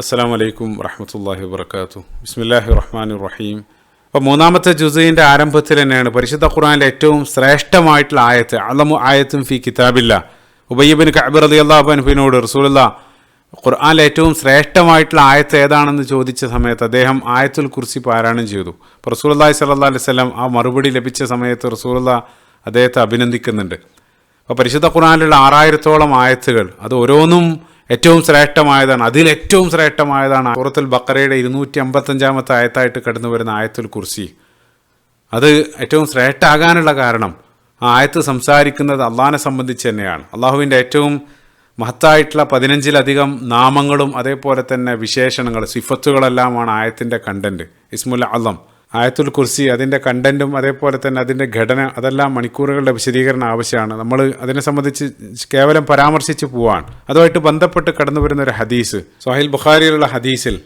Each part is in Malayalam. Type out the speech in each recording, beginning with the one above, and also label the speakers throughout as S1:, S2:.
S1: അസ്സാം വലൈക്കും വറഹമത്തല്ലാഹി വാബർക്കാത്തു ബിസ്മില്ലാഹി റഹ്മാൻ റഹീം. അപ്പോൾ മൂന്നാമത്തെ ജുസൈന്റെ ആരംഭത്തിൽ തന്നെയാണ് പരിശുദ്ധ ഖുർആനിലെ ഏറ്റവും ശ്രേഷ്ഠമായിട്ടുള്ള ആയത്ത് അലമു ആയത്തും ഫി കിതാബില്ല. ഉബയ്യബിൻ കഅബർ അലി അള്ളാഹുബൻഫിനോട് റസൂലുള്ള ഖുർആനിലെ ഏറ്റവും ശ്രേഷ്ഠമായിട്ടുള്ള ആയത്ത് ഏതാണെന്ന് ചോദിച്ച സമയത്ത് അദ്ദേഹം ആയത്തുൽ കുർസി പാരായണം ചെയ്തു. അപ്പോൾ റസൂലി സല്ലാ അലൈഹി വസല്ലം ആ മറുപടി ലഭിച്ച സമയത്ത് റസൂലുള്ള അദ്ദേഹത്തെ അഭിനന്ദിക്കുന്നുണ്ട്. അപ്പോൾ പരിശുദ്ധ ഖുർആനിലുള്ള ആറായിരത്തോളം ആയത്തുകൾ അത് ഓരോന്നും ഏറ്റവും ശ്രേഷ്ഠമായതാണ് അതിൽ ഏറ്റവും ശ്രേഷ്ഠമായതാണ് സൂറത്തുൽ ബക്കറയുടെ ഇരുന്നൂറ്റി അമ്പത്തഞ്ചാമത്തെ ആയത്തായിട്ട് കടന്നു വരുന്ന ആയത്തുൽ കുർസി. അത് ഏറ്റവും ശ്രേഷ്ഠാകാനുള്ള കാരണം ആ ആയത്ത് സംസാരിക്കുന്നത് അള്ളാഹിനെ സംബന്ധിച്ച് തന്നെയാണ്. അള്ളാഹുവിന്റെ ഏറ്റവും മഹത്തായിട്ടുള്ള പതിനഞ്ചിലധികം നാമങ്ങളും അതേപോലെ തന്നെ വിശേഷണങ്ങൾ സിഫത്തുകളെല്ലാമാണ് ആയത്തിന്റെ കണ്ടന്റ് ഇസ്മുൽ അള്ളം ആയത്തുൽ കുർസി അതിന്റെ കണ്ടന്റും അതേപോലെ തന്നെ അതിന്റെ ഘടന അതെല്ലാം മണിക്കൂറുകളുടെ വിശദീകരണം ആവശ്യമാണ്. നമ്മൾ അതിനെ സംബന്ധിച്ച് കേവലം പരാമർശിച്ച് പോവാണ്. അതുമായിട്ട് ബന്ധപ്പെട്ട് കടന്നു വരുന്ന ഒരു ഹദീസ് സൊഹൈൽ ബുഖാരിയിലുള്ള ഹദീസിൽ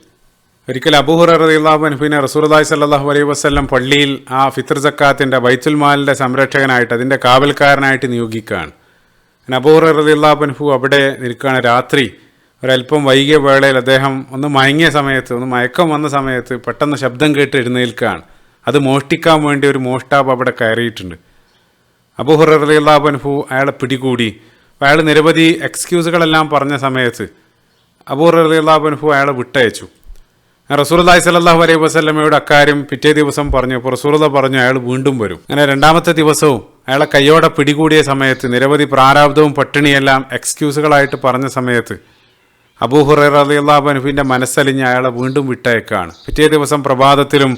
S1: ഒരിക്കൽ അബൂഹുറിയാഹുബിനെ റസൂർദായ് സല്ലാഹു അലൈഹി വസ്ലം പള്ളിയിൽ ആ ഫിത്തർ ജക്കാത്തിന്റെ ബൈത്തുൽ മാലിന്റെ സംരക്ഷകനായിട്ട് അതിന്റെ കാവൽക്കാരനായിട്ട് നിയോഗിക്കുകയാണ്. അബൂഹുർ റദിയുള്ളാഹുബൻഹു അവിടെ നിൽക്കുകയാണ് രാത്രി. ഒരല്പം വൈകിയ വേളയിൽ അദ്ദേഹം ഒന്ന് മയങ്ങിയ സമയത്ത് ഒന്ന് മയക്കം വന്ന സമയത്ത് പെട്ടെന്ന് ശബ്ദം കേട്ട് എഴുന്നേൽക്കുകയാണ്. അത് മോഷ്ടിക്കാൻ വേണ്ടി ഒരു മോഷ്ടാവ് അവിടെ കയറിയിട്ടുണ്ട്. അബൂഹുർ റദിയുള്ളാഹുബൻഹു അയാളെ പിടികൂടി. അയാൾ നിരവധി എക്സ്ക്യൂസുകളെല്ലാം പറഞ്ഞ സമയത്ത് അബൂഹുർ റദിയുള്ളാഹുബൻഹു അയാളെ വിട്ടയച്ചു. റസൂർലായി സലാഹു അലൈഹി വസ്ലമയുടെ അക്കാര്യം പിറ്റേ ദിവസം പറഞ്ഞു. റസൂർല പറഞ്ഞു അയാൾ വീണ്ടും വരും. അങ്ങനെ രണ്ടാമത്തെ ദിവസവും അയാളെ കയ്യോടെ പിടികൂടിയ സമയത്ത് നിരവധി പ്രാരാബ്ദവും പട്ടിണിയെല്ലാം എക്സ്ക്യൂസുകളായിട്ട് പറഞ്ഞ സമയത്ത് അബൂഹുറൈർ അലി അള്ളാഹുബനുഫിന്റെ മനസ്സലിഞ്ഞ് അയാളെ വീണ്ടും വിട്ടയക്കാണ് പിറ്റേ ദിവസം പ്രഭാതത്തിലും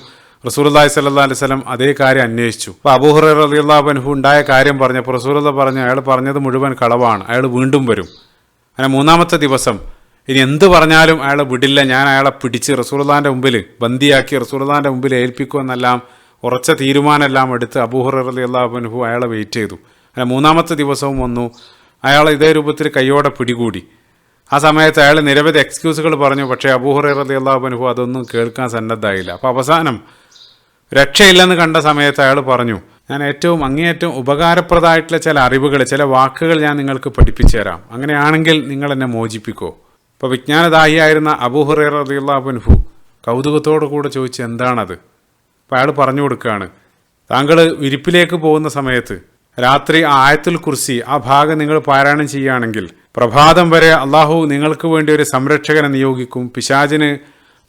S1: റസൂർലായി സല്ലാ അലൈഹി സ്വലം അതേ കാര്യം അന്വേഷിച്ചു. അപ്പോൾ അബൂഹുറൈർ അലി അള്ളാഹുബനുഹു ഉണ്ടായ കാര്യം പറഞ്ഞപ്പോൾ റസൂർല പറഞ്ഞു അയാൾ പറഞ്ഞത് മുഴുവൻ കളവാണ് അയാൾ വീണ്ടും വരും. അങ്ങനെ മൂന്നാമത്തെ ദിവസം ഇനി എന്ത് പറഞ്ഞാലും അയാളെ വിടില്ല ഞാൻ അയാളെ പിടിച്ച് റസൂർദാന്റെ മുമ്പിൽ ബന്ദിയാക്കി റസൂർദാന്റെ മുമ്പിൽ ഏൽപ്പിക്കുമെന്നെല്ലാം ഉറച്ച തീരുമാനമെല്ലാം എടുത്ത് അബൂഹുർ അലി അള്ളാഹുബനുഹു അയാളെ വെയിറ്റ് ചെയ്തു. അങ്ങനെ മൂന്നാമത്തെ ദിവസവും വന്നു. അയാൾ ഇതേ രൂപത്തിൽ കയ്യോടെ പിടികൂടി. ആ സമയത്ത് അയാൾ നിരവധി എക്സ്ക്യൂസുകൾ പറഞ്ഞു. പക്ഷേ അബൂഹുർ അലി അള്ളാഹുബനുഹു അതൊന്നും കേൾക്കാൻ സന്നദ്ധമായില്ല. അപ്പോൾ അവസാനം രക്ഷയില്ലെന്ന് കണ്ട സമയത്ത് അയാൾ പറഞ്ഞു ഞാൻ ഏറ്റവും അങ്ങേയറ്റവും ഉപകാരപ്രദമായിട്ടുള്ള ചില അറിവുകൾ ചില വാക്കുകൾ ഞാൻ നിങ്ങൾക്ക് പഠിപ്പിച്ചു തരാം. അങ്ങനെയാണെങ്കിൽ നിങ്ങൾ എന്നെ മോചിപ്പിക്കോ. അപ്പോൾ വിജ്ഞാനദാഹിയായിരുന്ന അബൂഹുറേർ റദിയുള്ളാബുൻഹു കൗതുകത്തോടു കൂടെ ചോദിച്ചു എന്താണത്? അപ്പോൾ അയാൾ പറഞ്ഞു കൊടുക്കുകയാണ് താങ്കൾ വിരിപ്പിലേക്ക് പോകുന്ന സമയത്ത് രാത്രി ആയത്തുൽ കുർസി ആ ഭാഗം നിങ്ങൾ പാരായണം ചെയ്യുകയാണെങ്കിൽ പ്രഭാതം വരെ അള്ളാഹു നിങ്ങൾക്ക് വേണ്ടി ഒരു സംരക്ഷകനെ നിയോഗിക്കും. പിശാചിന്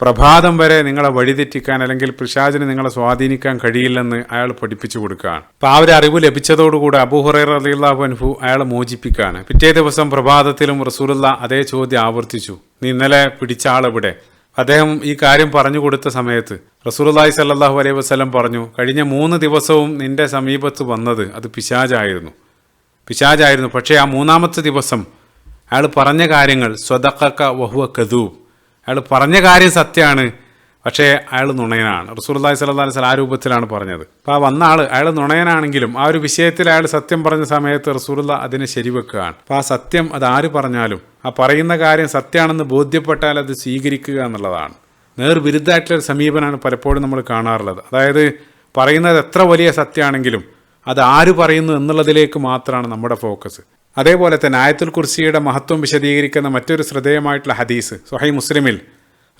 S1: പ്രഭാതം വരെ നിങ്ങളെ വഴിതെറ്റിക്കാൻ അല്ലെങ്കിൽ പിശാചിന് നിങ്ങളെ സ്വാധീനിക്കാൻ കഴിയില്ലെന്ന് അയാൾ പഠിപ്പിച്ചു കൊടുക്കുകയാണ്. അപ്പം ആ ഒരു അറിവ് ലഭിച്ചതോടുകൂടി അബൂഹുറൈർ അലിള്ളാഹു അൻഹു അയാളെ മോചിപ്പിക്കുകയാണ്. പിറ്റേ ദിവസം പ്രഭാതത്തിലും റസൂലുള്ള അതേ ചോദ്യം ആവർത്തിച്ചു. നീ ഇന്നലെ പിടിച്ച ആളെവിടെ അദ്ദേഹം ഈ കാര്യം പറഞ്ഞു കൊടുത്ത സമയത്ത് റസൂലുള്ളാഹി സല്ലാഹു അലൈഹി വസ്ലം പറഞ്ഞു കഴിഞ്ഞ മൂന്ന് ദിവസവും നിന്റെ സമീപത്ത് വന്നത് അത് പിശാജായിരുന്നു പിശാജായിരുന്നു പക്ഷേ ആ മൂന്നാമത്തെ ദിവസം അയാൾ പറഞ്ഞ കാര്യങ്ങൾ സ്വതക്കക്ക വഹുവ കദൂബ്. അയാൾ പറഞ്ഞ കാര്യം സത്യമാണ് പക്ഷേ അയാൾ നുണയനാണ്. റസൂർദായ് സ്വല്ലാ സ്വല ആ രൂപത്തിലാണ് പറഞ്ഞത്. അപ്പോൾ ആ വന്ന ആൾ അയാൾ നുണയനാണെങ്കിലും ആ ഒരു വിഷയത്തിൽ അയാൾ സത്യം പറഞ്ഞ സമയത്ത് റസൂർല്ല അതിനെ ശരിവെക്കുകയാണ്. അപ്പോൾ ആ സത്യം അത് ആര് പറഞ്ഞാലും ആ പറയുന്ന കാര്യം സത്യമാണെന്ന് ബോധ്യപ്പെട്ടാൽ അത് സ്വീകരിക്കുക എന്നുള്ളതാണ്. നേർവിരുദ്ധമായിട്ടുള്ളൊരു സമീപനമാണ് പലപ്പോഴും നമ്മൾ കാണാറുള്ളത്. അതായത് പറയുന്നത് എത്ര വലിയ സത്യമാണെങ്കിലും അത് ആര് പറയുന്നു എന്നുള്ളതിലേക്ക് മാത്രമാണ് നമ്മുടെ ഫോക്കസ്. അതേപോലെ തന്നെ ആയത്തുൽ കുർസിയുടെ മഹത്വം വിശദീകരിക്കുന്ന മറ്റൊരു ശ്രദ്ധേയമായിട്ടുള്ള ഹദീസ് സുഹൈ മുസ്ലിമിൽ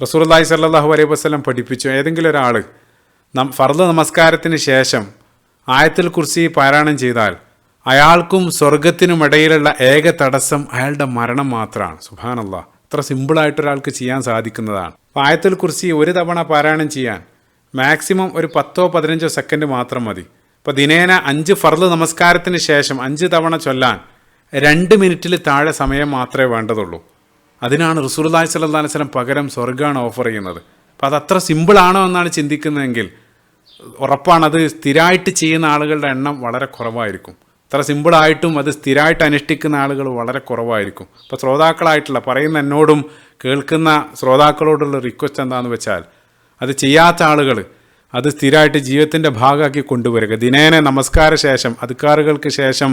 S1: റസൂർലായി സല്ലാഹു അലൈഹി വസ്ലം പഠിപ്പിച്ചു. ഏതെങ്കിലും ഒരാൾ നം ഫർദ് നമസ്കാരത്തിന് ശേഷം ആയത്തുൽ കുർസി പാരായണം ചെയ്താൽ അയാൾക്കും സ്വർഗത്തിനും ഇടയിലുള്ള ഏക തടസ്സം അയാളുടെ മരണം മാത്രമാണ് സുഹാനല്ല അത്ര സിമ്പിളായിട്ട് ഒരാൾക്ക് ചെയ്യാൻ സാധിക്കുന്നതാണ്. അപ്പോൾ ആയത്തുൽ കുർസി ഒരു തവണ പാരായണം ചെയ്യാൻ മാക്സിമം ഒരു പത്തോ പതിനഞ്ചോ സെക്കൻഡ് മാത്രം മതി. അപ്പോൾ ദിനേന അഞ്ച് ഫർദ് നമസ്കാരത്തിന് ശേഷം അഞ്ച് തവണ ചൊല്ലാൻ രണ്ട് മിനിറ്റിൽ താഴെ സമയം മാത്രമേ വേണ്ടതുള്ളൂ. അതിനാണ് റസൂർലാഹി സല്ലാ വസ്ലം പകരം സ്വർഗമാണ് ഓഫർ ചെയ്യുന്നത്. അപ്പോൾ അത് അത്ര സിമ്പിളാണോ എന്നാണ് ചിന്തിക്കുന്നതെങ്കിൽ ഉറപ്പാണ് അത് സ്ഥിരമായിട്ട് ചെയ്യുന്ന ആളുകളുടെ എണ്ണം വളരെ കുറവായിരിക്കും. അത്ര സിമ്പിളായിട്ടും അത് സ്ഥിരമായിട്ട് അനുഷ്ഠിക്കുന്ന ആളുകൾ വളരെ കുറവായിരിക്കും. അപ്പോൾ ശ്രോതാക്കളായിട്ടുള്ള പറയുന്ന എന്നോടും കേൾക്കുന്ന ശ്രോതാക്കളോടുള്ള റിക്വസ്റ്റ് എന്താണെന്ന് വെച്ചാൽ അത് ചെയ്യാത്ത ആളുകൾ അത് സ്ഥിരമായിട്ട് ജീവിതത്തിന്റെ ഭാഗമാക്കി കൊണ്ടുവരിക. ദിനേന നമസ്കാര ശേഷം അധികാറുകൾക്ക് ശേഷം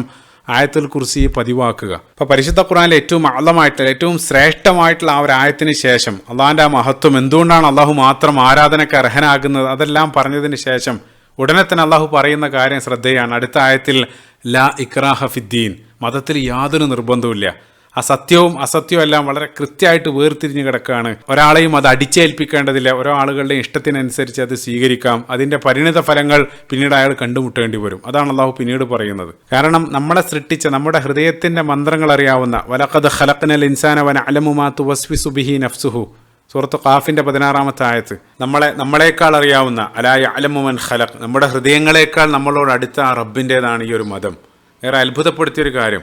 S1: ആയത്തുൽ കുർസി പതിവാക്കുക. അപ്പോൾ പരിശുദ്ധ ഖുറാനിലെ ഏറ്റവും അള്ളമായിട്ടുള്ള ഏറ്റവും ശ്രേഷ്ഠമായിട്ടുള്ള ആ ഒരു ആയത്തിന് ശേഷം അള്ളാഹിന്റെ ആ മഹത്വം എന്തുകൊണ്ടാണ് അള്ളാഹു മാത്രം ആരാധനയ്ക്ക് അർഹനാകുന്നത്? അതെല്ലാം പറഞ്ഞതിന് ശേഷം ഉടനെ തന്നെ അള്ളാഹു പറയുന്ന കാര്യം ശ്രദ്ധയാണ്. അടുത്ത ആയത്തിൽ ലാ ഇക്രാഹ ഫിദ്ദീൻ. മതത്തിൽ യാതൊരു നിർബന്ധവുമില്ല. ആ സത്യവും അസത്യവും എല്ലാം വളരെ കൃത്യമായിട്ട് വേർതിരിഞ്ഞ് കിടക്കുകയാണ്. ഒരാളെയും അത് അടിച്ചേൽപ്പിക്കേണ്ടതില്ല. ഓരോ ആളുകളുടെ ഇഷ്ടത്തിനനുസരിച്ച് അത് സ്വീകരിക്കാം. അതിന്റെ പരിണിത ഫലങ്ങൾ പിന്നീട് അയാൾ കണ്ടുമുട്ടേണ്ടി വരും. അതാണ് അള്ളാഹു പിന്നീട് പറയുന്നത്. കാരണം നമ്മളെ സൃഷ്ടിച്ച നമ്മുടെ ഹൃദയത്തിന്റെ മന്ത്രങ്ങൾ അറിയാവുന്ന വലക്കത് ഖലഖനൽ ഇൻസാന വന അലമുമാത്തു വസ്വിസു ബിഹി നഫ്സുഹു സുഹൃത്തു ഖാഫിന്റെ പതിനാറാമത്തെ ആയത്ത്. നമ്മളെ നമ്മളെക്കാൾ അറിയാവുന്ന അലായ അലമുമൻ ഖലഖ് നമ്മുടെ ഹൃദയങ്ങളെക്കാൾ നമ്മളോട് അടുത്ത ആ റബ്ബിന്റെതാണ് ഈ ഒരു മതം. ഏറെ അത്ഭുതപ്പെടുത്തിയൊരു കാര്യം.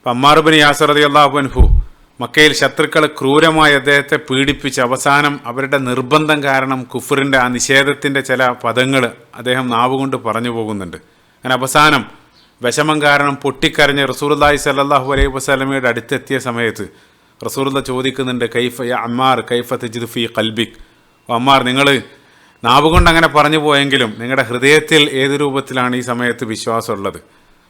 S1: അപ്പം അമ്മാറുബിൻ യാസർ അലി അള്ളാഹുബൻഹു മക്കയിൽ ശത്രുക്കൾ ക്രൂരമായി അദ്ദേഹത്തെ പീഡിപ്പിച്ച് അവസാനം അവരുടെ നിർബന്ധം കാരണം കുഫറിന്റെ ആ നിഷേധത്തിന്റെ ചില പദങ്ങൾ അദ്ദേഹം നാവുകൊണ്ട് പറഞ്ഞു പോകുന്നുണ്ട്. അങ്ങനെ അവസാനം വിഷമം കാരണം പൊട്ടിക്കരഞ്ഞ് റസൂർല്ലാഹി സല്ലാഹു അലൈഹി വസ്ലമയുടെ അടുത്തെത്തിയ സമയത്ത് റസൂർല്ല ചോദിക്കുന്നുണ്ട് കൈഫ അമ്മാർ കൈഫ തജിദ് ഫി കൽബിക് അമ്മാർ നിങ്ങൾ നാവുകൊണ്ട് അങ്ങനെ പറഞ്ഞു പോയെങ്കിലും നിങ്ങളുടെ ഹൃദയത്തിൽ ഏത് രൂപത്തിലാണ് ഈ സമയത്ത് വിശ്വാസമുള്ളത്?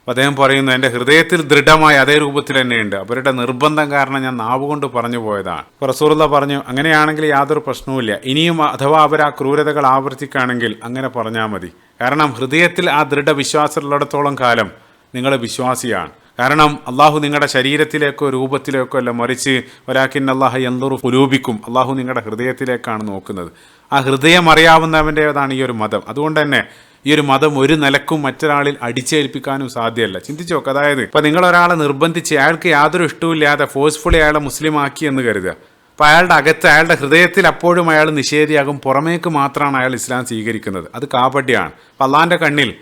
S1: അപ്പോൾ അദ്ദേഹം പറയുന്നു എന്റെ ഹൃദയത്തിൽ ദൃഢമായ അതേ രൂപത്തിൽ തന്നെയുണ്ട്. അവരുടെ നിർബന്ധം കാരണം ഞാൻ നാവുകൊണ്ട് പറഞ്ഞു പോയതാണ്. റസൂറുള്ള പറഞ്ഞു അങ്ങനെയാണെങ്കിൽ യാതൊരു പ്രശ്നവുമില്ല. ഇനിയും അഥവാ അവർ ആ ക്രൂരതകൾ ആവർത്തിക്കുകയാണെങ്കിൽ അങ്ങനെ പറഞ്ഞാൽ മതി. കാരണം ഹൃദയത്തിൽ ആ ദൃഢവിശ്വാസമുള്ളിടത്തോളം കാലം നിങ്ങൾ വിശ്വാസിയാണ്. കാരണം അള്ളാഹു നിങ്ങളുടെ ശരീരത്തിലേക്കോ രൂപത്തിലേക്കോ അല്ല മറിച്ച് ഒരാക്കിൻ അള്ളാഹ എന്തൊരു പുരൂപിക്കും അള്ളാഹു നിങ്ങളുടെ ഹൃദയത്തിലേക്കാണ് നോക്കുന്നത്. ആ ഹൃദയം അറിയാവുന്നവന്റേതാണ് ഈ ഒരു മതം. അതുകൊണ്ട് തന്നെ ഈ ഒരു മതം ഒരു നിലക്കും മറ്റൊരാളിൽ അടിച്ചേൽപ്പിക്കാനും സാധ്യമല്ല. ചിന്തിച്ചു നോക്ക് അതായത് ഇപ്പം നിങ്ങൾ ഒരാളെ നിർബന്ധിച്ച് അയാൾക്ക് യാതൊരു ഇഷ്ടവുമില്ലാതെ ഫോഴ്സ്ഫുള്ളി അയാളെ മുസ്ലിം ആക്കി എന്ന് കരുതുക. അപ്പം അയാളുടെ അകത്ത് അയാളുടെ ഹൃദയത്തിൽ അപ്പോഴും അയാൾ നിഷേധിയാകും പുറമേക്ക് മാത്രമാണ് അയാൾ ഇസ്ലാം സ്വീകരിക്കുന്നത്. അത് കാപട്യാണ് അപ്പം അള്ളാന്റെ കണ്ണിൽ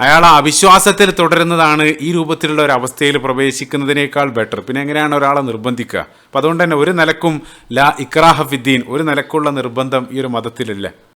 S1: അയാൾ ആ അവിശ്വാസത്തിൽ തുടരുന്നതാണ് ഈ രൂപത്തിലുള്ള ഒരു അവസ്ഥയിൽ പ്രവേശിക്കുന്നതിനേക്കാൾ ബെറ്റർ പിന്നെ എങ്ങനെയാണ് ഒരാളെ നിർബന്ധിക്കുക? അപ്പം അതുകൊണ്ട് തന്നെ ഒരു നിലക്കും ലാ ഇക്രാഹ ഫിദ്ദീൻ ഒരു നിലക്കുള്ള നിർബന്ധം ഈ ഒരു മതത്തിലില്ല.